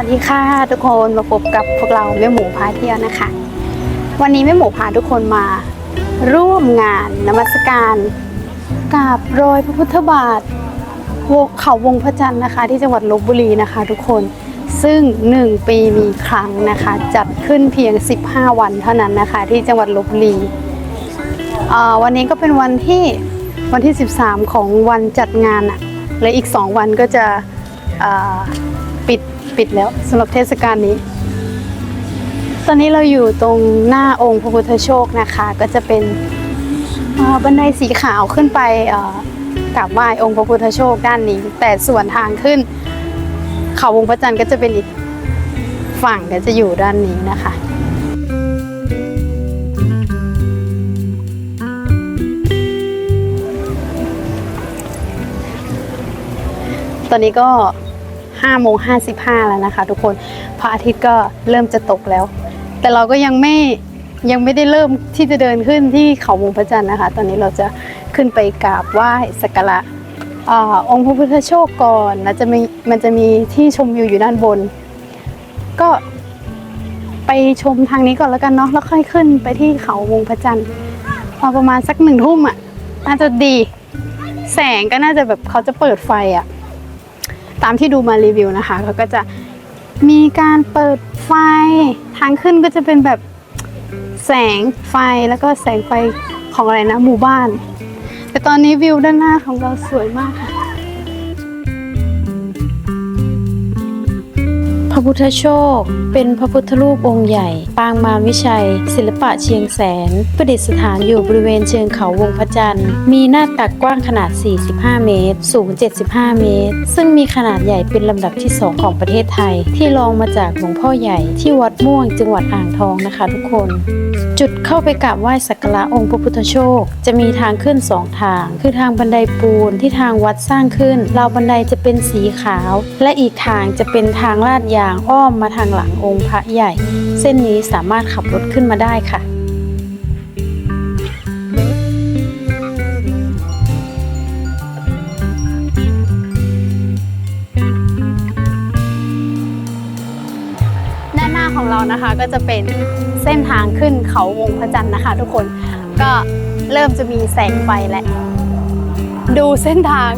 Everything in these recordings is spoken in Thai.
วัสดีค่ะทุกคนมาพบกับพวกเราแม่หมูพาเที่ยวนะคะ วันนี้แม่หมูพาทุกคนมาร่วมงานนมัสการกราบรอยพระพุทธบาทวงเขาวงพระจันทร์นะคะ ที่จังหวัดลบบุรีนะคะ ทุกคนซึ่ง 1 ปีมีครั้งนะคะ จัดขึ้นเพียง 15 วันเท่านั้นนะคะ ที่จังหวัดลบบุรีวันนี้ก็เป็นวันที่วันที่ 13 ของวันจัดงานอะและอีก 2 วันก็จะปิด ปิดแล้วสำหรับเทศกาลนี้ ตอนนี้เราอยู่ตรงหน้าองค์พระพุทธโชคนะคะ ก็จะเป็นบันไดสีขาวขึ้นไปกราบไหว้องค์พระพุทธโชคด้านนี้ แต่ส่วนทางขึ้น เขาวงพระจันทร์ก็จะเป็นอีกฝั่งก็จะอยู่ด้านนี้นะคะตอนนี้ก็ 5โมง55 แล้วนะคะทุกคนพระอาทิตย์ก็เริ่มจะตกแล้ว แต่เราก็ยังไม่ยังไม่ได้เริ่มที่จะเดินขึ้นที่เขาวงพระจันทร์นะคะ ตอนนี้เราจะขึ้นไปกราบไหว้สักการะองค์พระพุทธโชคก่อนแล้วจะมีมันจะมีที่ชมวิวอยู่ด้านบน ก็ไปชมทางนี้ก่อนแล้วกันเนาะแล้วค่อยขึ้นไปที่เขาวงพระจันทร์พอประมาณสักหนึ่งทุ่มอะน่าจะดี แสงก็น่าจะแบบเขาจะเปิดไฟอะ ตามที่ดูมารีวิวนะคะเขาก็จะมีการเปิดไฟทางขึ้นก็จะเป็นแบบแสงไฟแล้วก็แสงไฟของอะไรนะหมู่บ้าน แต่ตอนนี้วิวด้านหน้าของเราสวยมากค่ะ ระพุทธโชค เป็นพระพุทธรูปองค์ใหญ่ ปางมารวิชัย ศิลปะเชียงแสน ประดิษฐานอยู่บริเวณเชิงเขาวงพระจันทร์ มีหน้าตักกว้างขนาด 45 เมตร สูง 75 เมตร ซึ่งมีขนาดใหญ่เป็นลำดับที่ 2 ของประเทศไทย ที่รองมาจากหลวงพ่อใหญ่ที่วัดม่วงจังหวัดอ่างทองนะคะทุกคน จุดเข้าไปกราบไหว้สักการะองค์พระพุทธโชค จะมีทางขึ้นสองทาง คือทางบันไดปูนที่ทางวัดสร้างขึ้นราวบันไดจะเป็นสีขาว และอีกทางจะเป็นทางลาดยาางอ้อมมาทางหลังองค์พระใหญ่ เส้นนี้สามารถขับรถขึ้นมาได้ค่ะหน้าของเรานะคะก็จะเป็นเส้นทางขึ้นเขาวงพระจันทร์นะคะ ทุกคนก็เริ่มจะมีแสงไฟแล้วดูเส้นทาง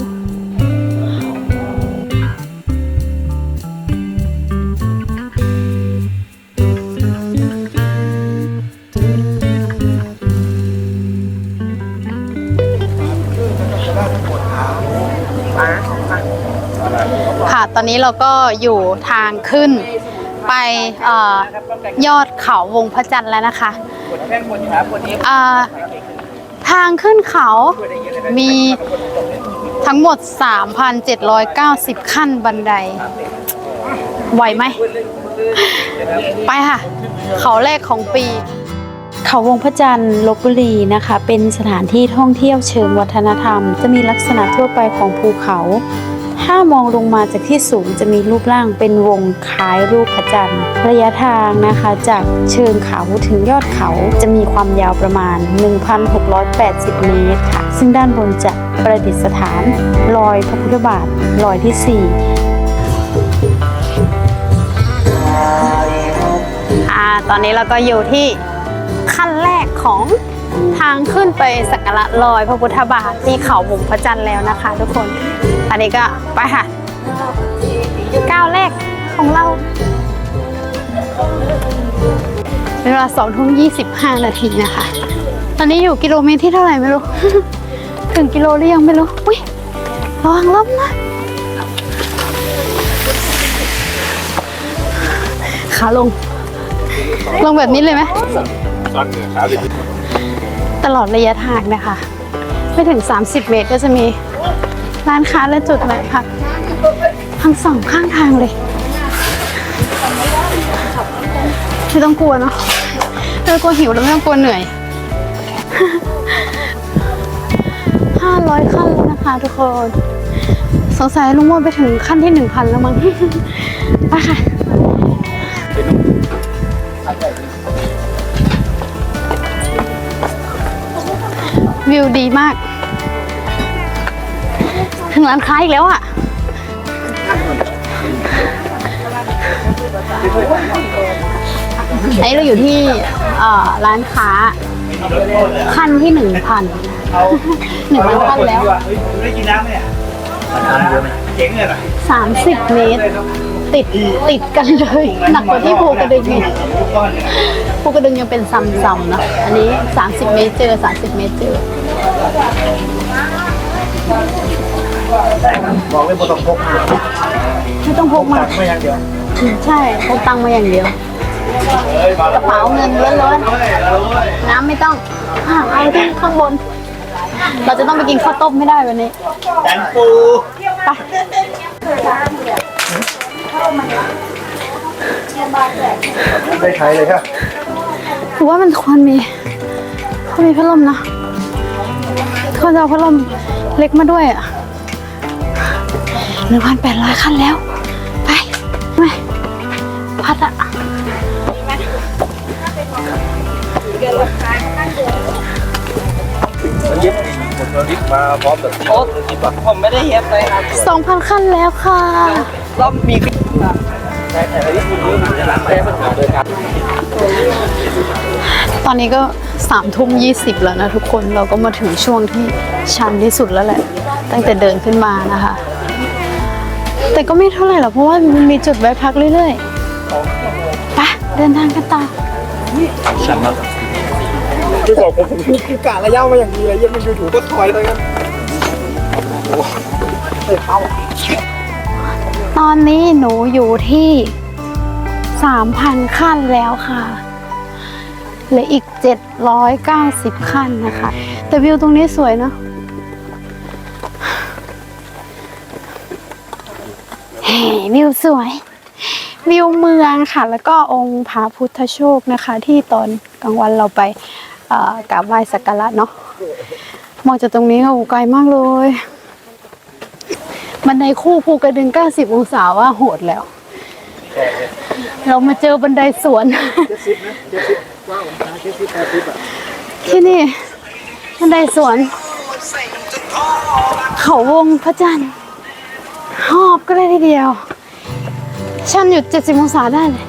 นนี้เราก็อยู่ทางขึ้นไปเออยอดเขาวงพระจันทร์แล้วนะคะอ่าทางขึ้นเขามีทั้งหมด 3,790 ขั้นบันได ไหวไหม ไปค่ะ เขาแรกของปี เขาวงพระจันทร์ลบบุรีนะคะ เป็นสถานที่ท่องเที่ยวเชิงวัฒนธรรม จะมีลักษณะทั่วไปของภูเขา ถ้ามองลงมาจากที่สูงจะมีรูปร่างเป็นวงคล้ายรูปพระจันทร์ ระยะทางนะคะจากเชิงเขาถึงยอดเขาจะมีความยาวประมาณ 1,680 เมตรค่ะ ซึ่งด้านบนจะประดิษฐานรอยพระพุทธบาทรอยที่ 4 อ่า ตอนนี้เราก็อยู่ที่ขั้นแรกของ ทางขึ้นไปสักการะรอยพระพุทธบาทที่เขาวงพระจันทร์แล้วนะคะ ทุกคน อันนี้ก็ไปค่ะก้าวแรกของเราเป็นเวลาสองทุ่มยี่สิบห้านาทีนะคะ ตอนนี้อยู่กิโลเมตรที่เท่าไหร่ไม่รู้ ถึงกิโลหรือยังไม่รู้ อุ้ยระวังล้มนะ ขาลง ลงแบบนี้เลยไหม ตลอดระยะทางนะคะ ไม่ถึง 30 เมตรก็จะมีร้านค้าและจุดแวะพักทั้งสองข้างทางเลย ไม่ต้องกลัวเนาะไม่ต้องกลัวหิวแล้วไม่ต้องกลัวเหนื่อย500ขั้นแล้วนะคะทุกคน สงสัยลุงโมไปถึงขั้นที่1,000แล้วมั้งไปค่ะ วิวดีมาก ถึงร้านค้าอีกแล้วอะ่ะอันนี้เราอยู่ที่เอ่อร้านค้าขั้นที่หนึ่งพันหนึ่งพันขั้นแล้วได้กินน้ำไหมเนี่ยน้ำเยอะไหมเจ๊งเลยเหรอสามสิบเมตร ติดติดกันเลย หนักกว่าที่ภูกระดึงอีกทุกก้อนเนี่ยภูกระดึงยังเป็นซ้ำๆนะ อันนี้ 30 เมตรเจอ 30 เมตรเจอบอกเลยบ่ต้องพกมาไม่ต้องพกมาตังค์ไม่อย่างเดียว ใช่พกตังค์มาอย่างเดียวกระเป๋าเงินล้วนๆน้ำไม่ต้องอะเอาที่ข้างบน เราจะต้องไปกินข้าวต้มไม่ได้วันนี้ดันปูไป ได้ใช้เลยครับถือว่ามันควรมีควรมีพัดลมนะควรจะเอาพัดลมเล็กมาด้วยอะหนึ่งพันแปดร้อยขั้นแล้ว ไปไปพัดอะเย็บผมเอาลิฟต์มาพร้อมแบบโอ๊ตลิฟต์อะผมไม่ได้เย็บเลยครับสองพันขั้นแล้วค่ะ รอบมีแต่แต่ลิฟต์คุณรู้จะรับแก้ปัญหาโดยการตอนนี้ก็สามทุ่มยี่สิบแล้วนะทุกคนเราก็มาถึงช่วงที่ชันที่สุดแล้วแหละ ตั้งแต่เดินขึ้นมานะคะ แต่ก็ไม่เท่าไหร่หรอกเพราะว่ามันมีจุดแวะพักเรื่อยๆไปเดินทางกันต่อฉันมาคือบอกผมผมคือกะระยะมาอย่างดีเลยยังมันอยู่ๆก็ถอยเลยครับต อนนี้หนูอยู่ที่สามพันขั้นแล้วค่ะเหลืออีกเจ็ดร้อยเก้าสิบขั้นนะคะ แต่วิวตรงนี้สวยเนาะเฮ้วิวสวย วิวเมืองค่ะ แล้วก็องค์พระพุทธโชคนะคะ ที่ตอนกลางวันเราไปอ่อกราบไหว้สักการะเนาะมองจากตรงนี้ก็โอ้ไกลมากเลย บันไดคู่ภูกระดึง 90 องศาว่าโหดแล้ว เรามาเจอบันไดสวนที่นี่บันไดสวน เขาวงพระจันทร์หอบก็เลยทีเดียว ชันอยู่70 องศาได้เลย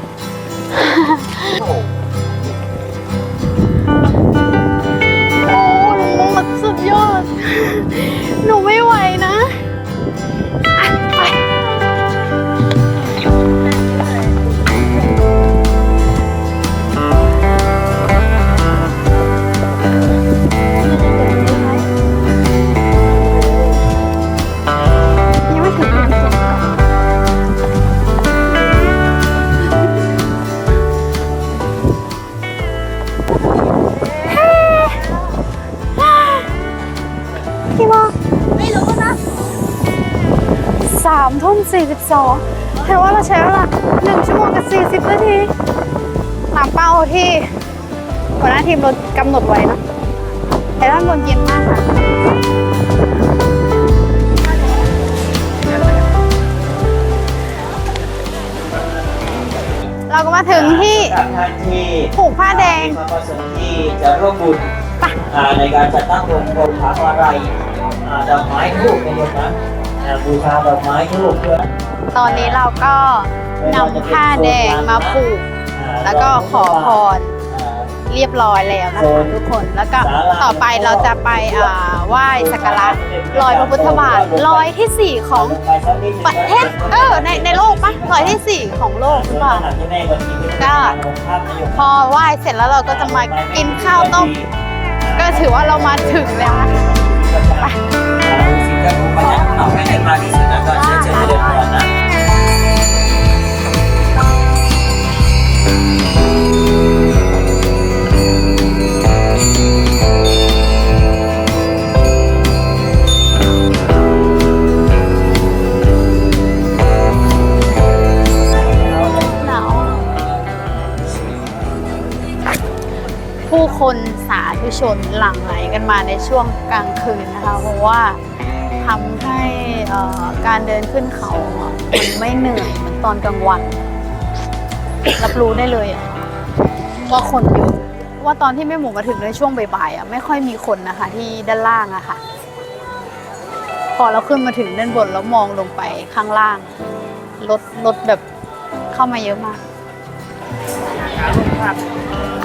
โอ้หนูหมดสุดยอด หนูไม่ไหวนะ 42แทนว่าเราใช้เวลา1ชั่วโมงกับ 40 นาทีตามเป้าที่หัวหน้าทีมเรากำหนดไว้นะแต่ด้านบนเย็นมากค่ะเราก็มาถึงที่ผูกผ้าแดงมาปรสงที่จะร่วมบุญในการจัดตั้งวงกลมผาอะไรดอกไม้ทูบในวันนั้น บูชาดอกไม้ทูบเพื่อตอนนี้เราก็นำผ้าแดงมาผูกอ่าแล้วก็ขอพรอ่าเรียบร้อยแล้วนะคะทุกคนแล้วก็ต่อไปเราจะไปอ่าไหว้สักการะรอยพระพุทธบาทรอยที่สี่ของลงไปสักนิดหนึ่งประเทศเออในในโลกปะรอยที่สี่ของโลกหรือเปล่าขณะที่แม่กวนอิมเป็นก็ลงภาพนโยบายพอไหว้เสร็จแล้วเราก็จะมากินข้าวต้มก็ถือว่าเรามาถึงแล้วนะ เอาให้ได้มากที่สุดนะก็เชิญเชิญเดินก่อนนะผู้คนสาธุชนหลั่งไหลกันมาในช่วงกลางคืนนะคะ เพราะว่า ทำให้การเดินขึ้นเขา มันไม่เหนื่อยเหมือนตอนกลางวัน รับรู้ได้เลยว่าคนเยอะว่าตอนที่แม่หมูมาถึงในช่วงบ่ายๆอะไม่ค่อยมีคนนะคะ ที่ด้านล่างอะค่ะ พอเราขึ้นมาถึงด้านบนแล้วมองลงไปข้างล่างรถรถแบบเข้ามาเยอะมาก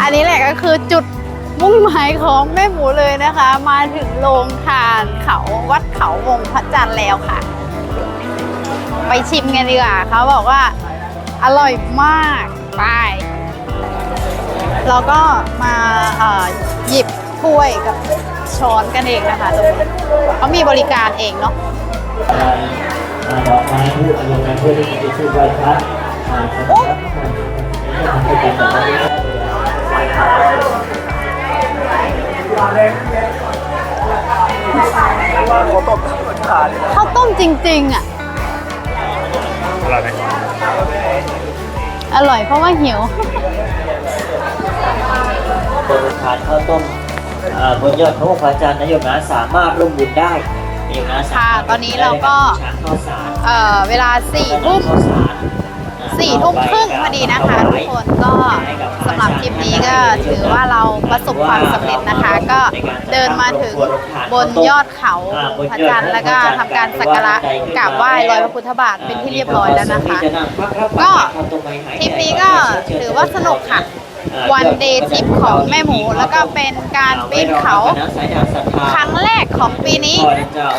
อันนี้แหละก็คือจุด มุ่งหมายของแม่หมูเลยนะคะ มาถึงโรงทานเขาวัดเขาวงพระจันทร์แล้วค่ะ ไปชิมกันดีกว่าเขาบอกว่าอร่อยมากไปเราก็มาหยิบถ้วยกับช้อนกันเองนะคะทุกคนเขามีบริการเองเนาะดอกไม้ทูบอารมณ์เพื่อที่จะช่วยไหว้พระอ่าสำหรับคนที่ทำให้เป็นแบบนี้ไหว้พระเข จริงๆอะอะไรไหมอร่อยเพราะว่าหิว บริการข้าวต้มอ่าบนยอดพระองค์พระจันทร์นะโยมนะสามารถร่วมบุญได้โยมนะสามารถค่ะตอนนี้เราก็ ช้างข้าวสารเอ่อเวลาสี่ทุ่ม ข้าวสาร สี่ทุ่มครึ่งพอดีนะคะทุกคนก็สำหรับคลิปนี้ก็ถือว่าเราประสบความสำเร็จนะคะ ก็เดินมาถึงบนยอดเขาพระจันทร์แล้วก็ทำการสักการะกราบไหว้รอยพระพุทธบาทเป็นที่เรียบร้อยแล้วนะคะ ก็ทริปนี้ก็ถือว่าสนุกค่ะวันเดย์ทริปของแม่หมูแล้วก็เป็นการปีนเขา ครั้งแรกของปีนี้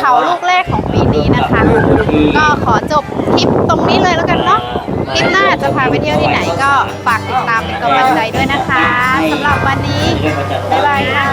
เขาลูกแรกของปีนี้นะคะ ก็ขอจบคลิปตรงนี้เลยแล้วกันเนาะ คลิปหน้าจะพาไปเที่ยวที่ไหนก็ฝากติดตามเป็นกำลังใจด้วยนะคะสำหรับวันนี้ บ๊ายบายค่ะ